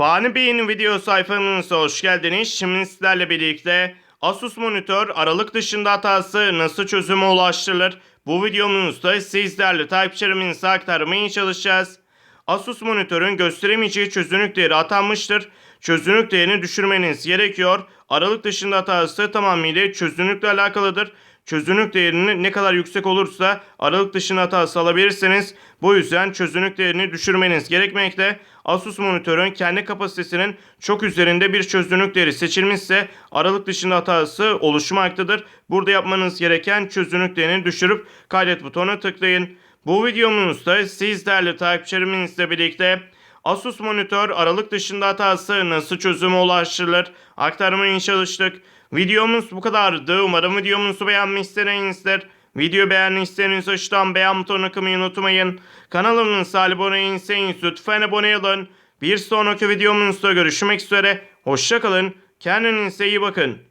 Fani Bey'in video sayfamıza hoş geldiniz. Şimdi sizlerle birlikte Asus monitör aralık dışında hatası nasıl çözüme ulaştırılır? Bu videomuzda sizlerle takipçilerimize aktarmaya çalışacağız. Asus monitörün gösteremeyeceği çözünürlük değeri atanmıştır. Çözünürlük değerini düşürmeniz gerekiyor. Aralık dışında hatası tamamıyla çözünürlükle alakalıdır. Çözünürlük değerinin ne kadar yüksek olursa aralık dışında hatası alabilirsiniz. Bu yüzden çözünürlük değerini düşürmeniz gerekmekte. Asus monitörün kendi kapasitesinin çok üzerinde bir çözünürlük değeri seçilmişse aralık dışında hatası oluşmaktadır. Burada yapmanız gereken çözünürlük değerini düşürüp kaydet butonuna tıklayın. Bu videomuzda sizlerle takipçilerimizle birlikte Asus monitör aralık dışında hatası nasıl çözüme ulaştırılır aktarmaya çalıştık. Videomuz bu kadardı. Umarım videomuzu beğenmişsinizdir. Video beğendiyseniz aşağıdan beğen butonuna kılmayı unutmayın. Kanalımıza abone değilseniz lütfen abone olun. Bir sonraki videomuzda görüşmek üzere. Hoşçakalın. Kendinize iyi bakın.